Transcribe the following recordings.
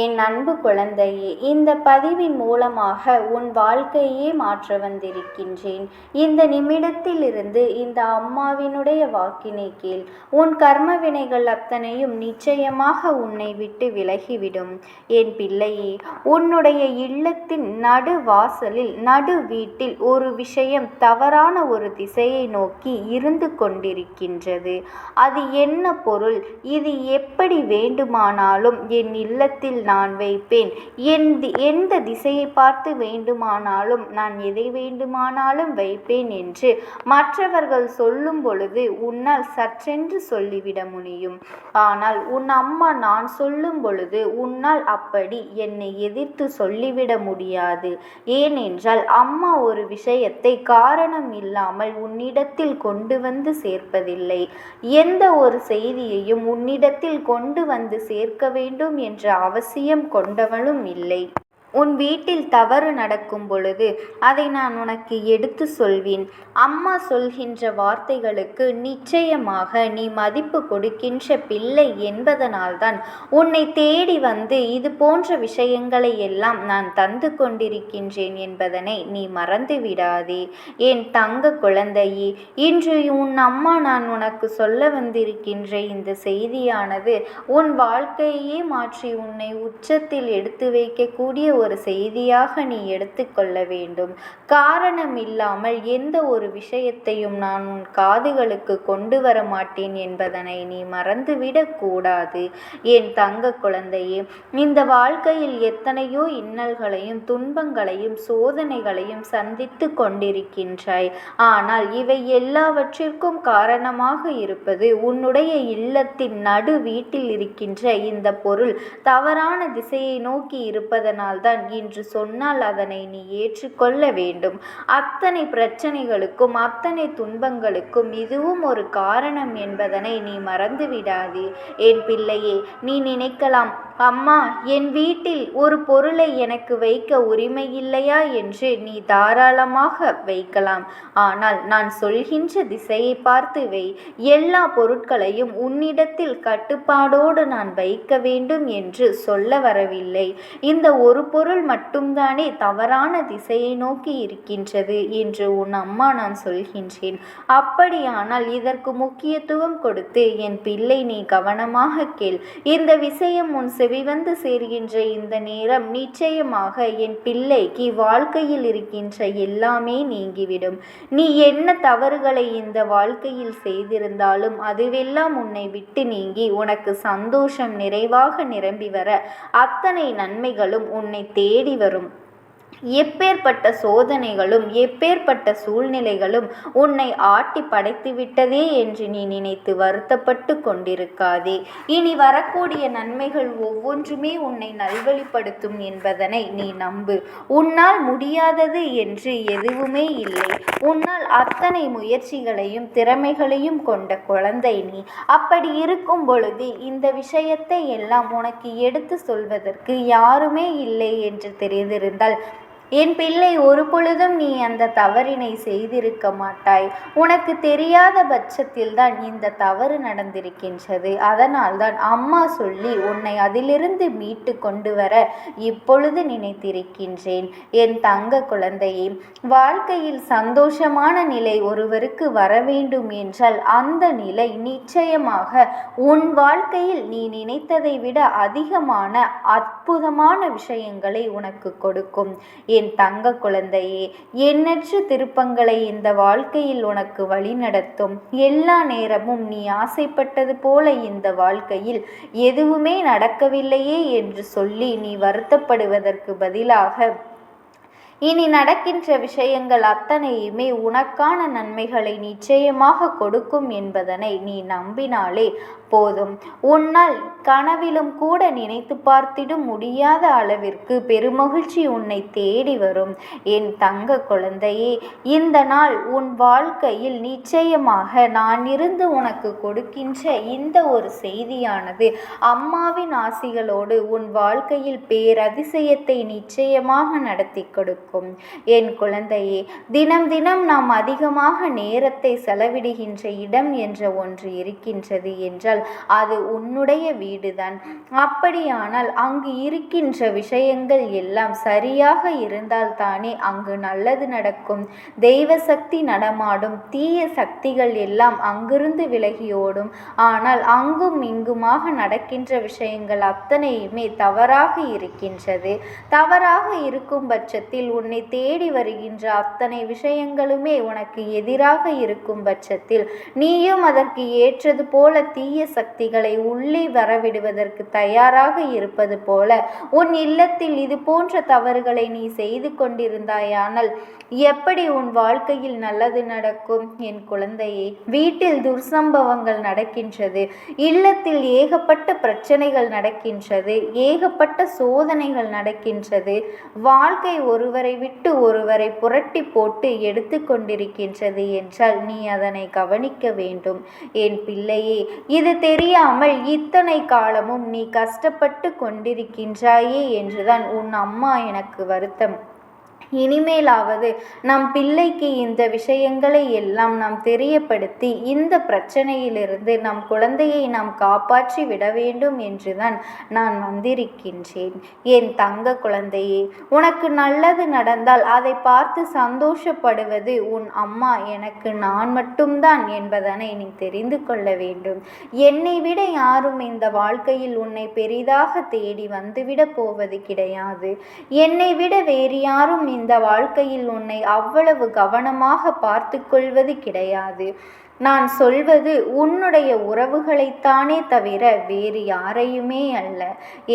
என் அன்பு குழந்தையே இந்த பதிவின் மூலமாக உன் வாழ்க்கையே மாற்ற வந்திருக்கின்றேன். இந்த நிமிடத்திலிருந்து இந்த அம்மாவினுடைய வாக்கினை கீழ் உன் கர்ம வினைகள் அத்தனையும் நிச்சயமாக உன்னை விட்டு விலகிவிடும். என் பிள்ளையே உன்னுடைய இல்லத்தின் நடு வாசலில் நடு வீட்டில் ஒரு விஷயம் தவறான ஒரு திசையை நோக்கி இருந்து கொண்டிருக்கின்றது. அது என்ன பொருள்? இது எப்படி வேண்டுமானாலும் என் இல்லத்தில் நான் வைப்பேன். என் தி- எந்த திசையை பார்த்து வேண்டுமானாலும் நான் எதை வேண்டுமானாலும் வைப்பேன் என்று மற்றவர்கள் சொல்லும் பொழுது உன்னால் சற்றென்று சொல்லிவிட முடியும். ஆனால் உன் அம்மா நான் சொல்லும் பொழுது உன்னால் அப்படி என்னை எதிர்த்து சொல்லிவிட முடியாது. ஏனென்றால் அம்மா ஒரு விஷயத்தை காரணம் இல்லாமல் உன்னிடத்தில் கொண்டு வந்து சேர்ப்பதில்லை. எந்த ஒரு செய்தியையும் உன்னிடத்தில் கொண்டு வந்து சேர்க்க வேண்டும் என்ற அவசியம் அவசியம் கொண்டவனும் இல்லை. உன் வீட்டில் தவறு நடக்கும் பொழுது அதை நான் உனக்கு எடுத்து சொல்வேன். அம்மா சொல்கின்ற வார்த்தைகளுக்கு நிச்சயமாக நீ மதிப்பு கொடுக்கின்ற பிள்ளை என்பதனால்தான் உன்னை தேடி வந்து இது போன்ற விஷயங்களை எல்லாம் நான் தந்து கொண்டிருக்கின்றேன் என்பதனை நீ மறந்து விடாதே. என் தங்க குழந்தையே இன்று உன் அம்மா நான் உனக்கு சொல்ல வந்திருக்கின்ற இந்த செய்தியானது உன் வாழ்க்கையே மாற்றி உன்னை உச்சத்தில் எடுத்து வைக்கக்கூடிய ஒரு செய்தியாக நீ எடுத்துக்கொள்ள வேண்டும். காரணம் இல்லாமல் எந்த ஒரு விஷயத்தையும் நான் உன் காதுகளுக்கு கொண்டு வர மாட்டேன் என்பதனை நீ மறந்துவிடக்கூடாது என் தங்க குழந்தையே இந்த வாழ்க்கையில் எத்தனையோ இன்னல்களையும் துன்பங்களையும் சோதனைகளையும் சந்தித்து கொண்டிருக்கின்றாய். ஆனால் இவை எல்லாவற்றிற்கும் காரணமாக இருப்பது உன்னுடைய இல்லத்தின் நடு வீட்டில் இருக்கின்ற இந்த பொருள் தவறான திசையை நோக்கி தான் இன்று சொன்னால் அதனை நீ ஏற்றுக்கொள்ள வேண்டும். அத்தனை பிரச்சனைகளுக்கும் அத்தனை துன்பங்களுக்கும் இதுவும் ஒரு காரணம் என்பதனை நீ மறந்து விடாதே என் பிள்ளையே நீ நினைக்கலாம் அம்மா என் வீட்டில் ஒரு பொருளை எனக்கு வைக்க உரிமை இல்லையா என்று நீ தாராளமாக வைக்கலாம். ஆனால் நான் சொல்கின்ற திசையை பார்த்து வை. எல்லா பொருட்களையும் உன்னிடத்தில் கட்டுப்பாடோடு நான் வைக்க வேண்டும் என்று சொல்ல வரவில்லை. இந்த ஒரு பொருள் மட்டும்தானே தவறான திசையை நோக்கி இருக்கின்றது என்று உன் அம்மா நான் சொல்கின்றேன். அப்படியானால் இதற்கு முக்கியத்துவம் கொடுத்து என் பிள்ளை நீ கவனமாக கேள். இந்த விஷயம் உன் செவிவந்து சேர்கின்ற இந்த நேரம் நிச்சயமாக என் பிள்ளைக்கு வாழ்க்கையில் இருக்கின்ற எல்லாமே நீங்கிவிடும். நீ என்ன தவறுகளை இந்த வாழ்க்கையில் செய்திருந்தாலும் அதுவெல்லாம் உன்னை விட்டு நீங்கி உனக்கு சந்தோஷம் நிறைவாக நிரம்பி வர அத்தனை நன்மைகளும் உன்னை தேடி வரும். எப்பேற்பட்ட சோதனைகளும் எப்பேற்பட்ட சூழ்நிலைகளும் உன்னை ஆட்டி படைத்து விட்டதே என்று நீ நினைத்து வருத்தப்பட்டு கொண்டிருக்காதே. இனி வரக்கூடிய நன்மைகள் ஒவ்வொன்றுமே உன்னை நல்வழிப்படுத்தும் என்பதனை நீ நம்பு. உன்னால் முடியாதது என்று எதுவுமே இல்லை. உன்னால் அத்தனை முயற்சிகளையும் திறமைகளையும் கொண்ட குழந்தை நீ. அப்படி இருக்கும் பொழுது இந்த விஷயத்தை எல்லாம் உனக்கு எடுத்து சொல்வதற்கு யாருமே இல்லை என்று தெரிந்திருந்தால் என் பிள்ளை ஒரு பொழுதும் நீ அந்த தவறினை செய்திருக்க மாட்டாய். உனக்கு தெரியாத பட்சத்தில் தான் இந்த தவறு நடந்திருக்கின்றது. அதனால்தான் அம்மா சொல்லி உன்னை அதிலிருந்து மீட்டு கொண்டு வர இப்பொழுது நினைத்திருக்கின்றேன். என் தங்க குழந்தையே வாழ்க்கையில் சந்தோஷமான நிலை ஒருவருக்கு வர வேண்டும் என்றால் அந்த நிலை நிச்சயமாக உன் வாழ்க்கையில் நீ நினைத்ததை விட அதிகமான அற்புதமான விஷயங்களை உனக்கு கொடுக்கும். என் தங்க குழந்தையே எண்ணற்ற திருப்பங்களை இந்த வாழ்க்கையில் உனக்கு வழிநடத்தும். எல்லா நேரமும் நீ ஆசைப்பட்டது போல இந்த வாழ்க்கையில் எதுவுமே நடக்கவில்லையே என்று சொல்லி நீ வருத்தப்படுவதற்கு பதிலாக இனி நடக்கின்ற விஷயங்கள் அத்தனையுமே உனக்கான நன்மைகளை நிச்சயமாக கொடுக்கும் என்பதனை நீ நம்பினாலே போதும். உன்னால் கனவிலும் கூட நினைத்து பார்த்திடும் முடியாத அளவிற்கு பெருமகிழ்ச்சி உன்னை தேடி வரும். என் தங்க குழந்தையே இந்த நாள் உன் வாழ்க்கையில் நிச்சயமாக நான் இருந்து உனக்கு கொடுக்கின்ற இந்த ஒரு செய்தியானது அம்மாவின் ஆசிகளோடு உன் வாழ்க்கையில் பேரதிசயத்தை நிச்சயமாக நடத்தி கொடுக்கும். என் குழந்தையே தினம் தினம் நாம் அதிகமாக நேரத்தை செலவிடுகின்ற இடம் என்ற ஒன்று இருக்கின்றது என்றால் அது உன்னுடைய வீடுதான். அப்படியானால் அங்கு இருக்கின்ற விஷயங்கள் எல்லாம் சரியாக இருந்தால் தானே அங்கு நல்லது நடக்கும். தெய்வ சக்தி நடமாடும் தீய சக்திகள் எல்லாம் அங்கிருந்து விலகியோடும் ஆனால் அங்கும் இங்குமாக நடக்கின்ற விஷயங்கள் அத்தனையுமே தவறாக இருக்கின்றது. தவறாக இருக்கும் பட்சத்தில் உன்னை தேடி வருகின்ற அத்தனை விஷயங்களுமே உனக்கு எதிராக இருக்கும் பட்சத்தில் நீயும் அதற்கு ஏற்றது போல தீய சக்திகளை உள்ளே வரவிடுவதற்கு தயாராக இருப்பது போல உன் இல்லத்தில் இது போன்ற தவறுகளை நீ செய்து கொண்டிருந்தாயானால் எப்படி உன் வாழ்க்கையில் நல்லது நடக்கும்? என் குழந்தையே வீட்டில் துர்சம்பவங்கள் நடக்கின்றது இல்லத்தில் ஏகப்பட்ட பிரச்சனைகள் நடக்கின்றது ஏகப்பட்ட சோதனைகள் நடக்கின்றது வாழ்க்கை ஒருவரை விட்டு ஒருவரை புரட்டி போட்டு எடுத்து கொண்டிருக்கின்றது என்றால் நீ அதனை கவனிக்க வேண்டும். என் பிள்ளையே இது தெரியாமல் இத்தனை காலமும் நீ கஷ்டப்பட்டு கொண்டிருக்கின்றாயே என்றுதான் உன் அம்மா எனக்கு வருத்தம். இனிமேலாவது நம் பிள்ளைக்கு இந்த விஷயங்களை எல்லாம் நாம் தெரியப்படுத்தி இந்த பிரச்சனையிலிருந்து நம் குழந்தையை நாம் காப்பாற்றி விட வேண்டும் என்றுதான் நான் வந்திருக்கின்றேன். என் தங்க குழந்தையே உனக்கு நல்லது நடந்தால் அதை பார்த்து சந்தோஷப்படுவது உன் அம்மா எனக்கு நான் மட்டும்தான் என்பதனை நீ தெரிந்து கொள்ள வேண்டும். என்னை விட யாரும் இந்த வாழ்க்கையில் உன்னை பெரிதாக தேடி வந்துவிட போவது கிடையாது. என்னை விட வேறு யாரும் இந்த வாழ்க்கையில் உன்னை அவ்வளவு கவனமாக பார்த்து கொள்வது கிடையாது. நான் சொல்வது உன்னுடைய உறவுகளைத்தானே தவிர வேறு யாரையுமே அல்ல.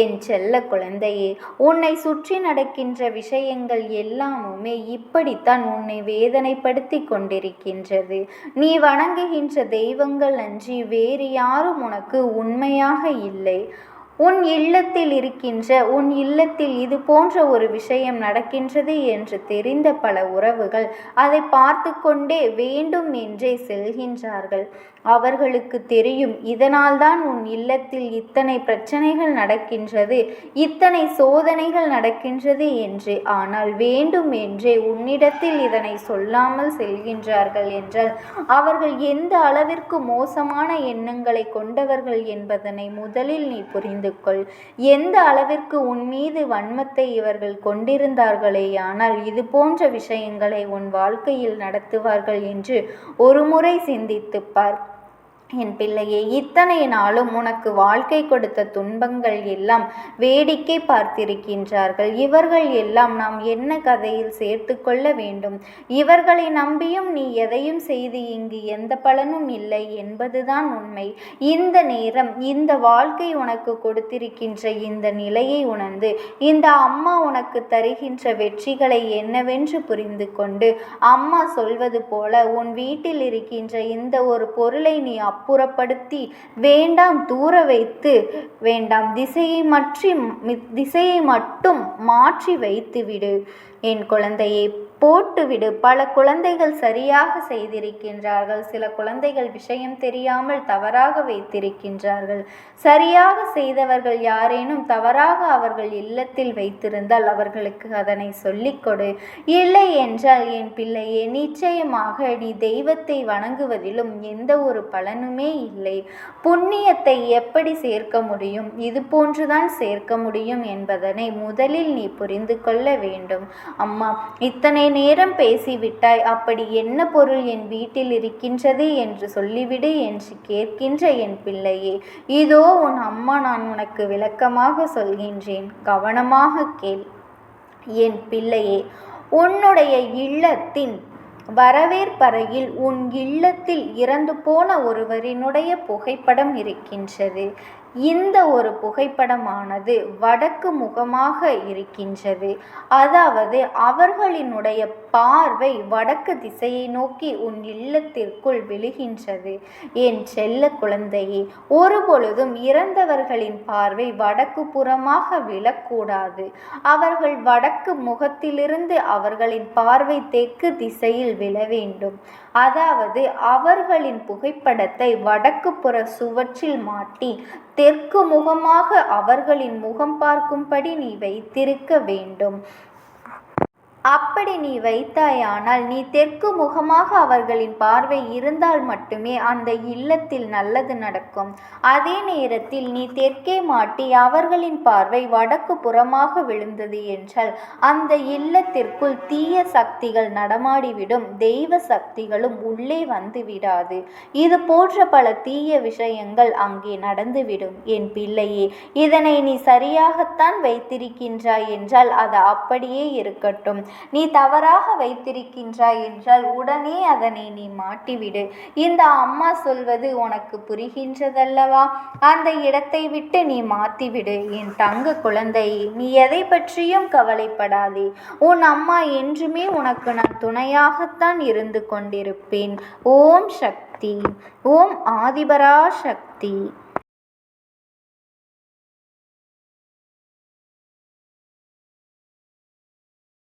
என் செல்ல குழந்தையே உன்னை சுற்றி நடக்கின்ற விஷயங்கள் எல்லாமுமே இப்படித்தான் உன்னை வேதனைப்படுத்தி கொண்டிருக்கின்றது. நீ வணங்குகின்ற தெய்வங்கள் அன்றி வேறு யாரும் உனக்கு உண்மையாக இல்லை. உன் இல்லத்தில் இருக்கின்ற உன் இல்லத்தில் இது போன்ற ஒரு விஷயம் நடக்கின்றது என்று தெரிந்த பல உறவுகள் அதை பார்த்து கொண்டே வேண்டும் என்றே செல்கின்றார்கள். அவர்களுக்கு தெரியும் இதனால்தான் உன் இல்லத்தில் இத்தனை பிரச்சனைகள் நடக்கின்றது இத்தனை சோதனைகள் நடக்கின்றது என்று. ஆனால் வேண்டும் என்றே உன்னிடத்தில் இதனை சொல்லாமல் செல்கின்றார்கள் என்றால் அவர்கள் எந்த அளவிற்கு மோசமான எண்ணங்களை கொண்டவர்கள் என்பதனை முதலில் நீ புரிந்து கொள் எந்த அளவிற்கு உன் மீது வன்மத்தை இவர்கள் கொண்டிருந்தார்களேயானால் இது போன்ற விஷயங்களை உன் வாழ்க்கையில் நடத்துவார்கள் என்று ஒருமுறை சிந்தித்துப்பார் என் பிள்ளையே இத்தனை நாளும் உனக்கு வாழ்க்கை கொடுத்த துன்பங்கள் எல்லாம் வேடிக்கை பார்த்திருக்கின்றார்கள். இவர்கள் எல்லாம் நாம் என்ன கதையில் சேர்த்து கொள்ள வேண்டும்? இவர்களை நம்பியும் நீ எதையும் செய்து இங்கு எந்த பலனும் இல்லை என்பதுதான் உண்மை. இந்த நேரம் இந்த வாழ்க்கை உனக்கு கொடுத்திருக்கின்ற இந்த நிலையை உணர்ந்து இந்த அம்மா உனக்கு தருகின்ற வெற்றிகளை என்னவென்று புரிந்து கொண்டு அம்மா சொல்வது போல உன் வீட்டில் இருக்கின்ற இந்த ஒரு பொருளை நீ அப்புறப்படுத்தி வேண்டாம் தூர வைத்து வேண்டாம் திசையை மற்றி திசையை மட்டும் மாற்றி வைத்துவிடு. என் குழந்தையை போட்டுவிடு. பல குழந்தைகள் சரியாக செய்திருக்கின்றார்கள். சில குழந்தைகள் விஷயம் தெரியாமல் தவறாக வைத்திருக்கின்றார்கள். சரியாக செய்தவர்கள் யாரேனும் தவறாக அவர்கள் இல்லத்தில் வைத்திருந்தால் அவர்களுக்கு அதனை சொல்லிக் கொடு. இல்லை என்றால் என் பிள்ளையே நிச்சயமாக நீ தெய்வத்தை வணங்குவதிலும் எந்த ஒரு பலனுமே இல்லை. புண்ணியத்தை எப்படி சேர்க்க முடியும்? இது போன்றுதான் சேர்க்க முடியும் என்பதனை முதலில் நீ புரிந்து கொள்ள வேண்டும். அம்மா இத்தனை நேரம் பேசிவிட்டாய். அப்படி என்ன பொருள் என் வீட்டில் இருக்கின்றது என்று சொல்லிவிடு என்று கேட்கின்ற என் பிள்ளையே. இதோ உன் அம்மா நான் உனக்கு விளக்கமாக சொல்கின்றேன். கவனமாக கேள். என் பிள்ளையே உன்னுடைய இல்லத்தின் வரவேற்பறையில் உன் இல்லத்தில் இறந்து போன ஒருவரினுடைய புகைப்படம் இருக்கின்றது. இந்த ஒரு புகைப்படமானது வடக்கு முகமாக இருக்கின்றது. அதாவது அவர்களினுடைய பார்வை வடக்கு திசையை நோக்கி உன் இல்லத்திற்குள் விழுகின்றது. என் செல்ல குழந்தையே ஒருபொழுதும் இறந்தவர்களின் பார்வை வடக்கு புறமாக விழக்கூடாது. அவர்கள் வடக்கு முகத்திலிருந்து அவர்களின் பார்வை தெற்கு திசையில் விழ வேண்டும். அதாவது அவர்களின் புகைப்படத்தை வடக்கு புற சுவற்றில் மாட்டி தெற்கு முகமாக அவர்களின் முகம் பார்க்கும்படி நீ வைத்திருக்க வேண்டும். அப்படி நீ வைத்தாயானால் நீ தெற்கு முகமாக அவர்களின் பார்வை இருந்தால் மட்டுமே அந்த இல்லத்தில் நல்லது நடக்கும். அதே நேரத்தில் நீ தெற்கே மாட்டி அவர்களின் பார்வை வடக்கு புறமாக விழுந்தது என்றால் அந்த இல்லத்திற்குள் தீய சக்திகள் நடமாடிவிடும் தெய்வ சக்திகளும் உள்ளே வந்து விடாது. இது போன்ற பல தீய விஷயங்கள் அங்கே நடந்துவிடும். என் பிள்ளையே இதனை நீ சரியாகத்தான் வைத்திருக்கின்றாய் என்றால் அது அப்படியே இருக்கட்டும். நீ தவறாக வைத்திருக்கின்றாய் என்றால் உடனே அதனை நீ மாட்டிவிடு. இந்த அம்மா சொல்வது உனக்கு புரிகின்றதல்லவா? அந்த இடத்தை விட்டு நீ மாற்றிவிடு என் தங்க குழந்தை நீ எதை பற்றியும் கவலைப்படாதே. உன் அம்மா என்றுமே உனக்கு நான் துணையாகத்தான் இருந்து கொண்டிருப்பேன். ஓம் சக்தி ஓம் ஆதிபரா சக்தி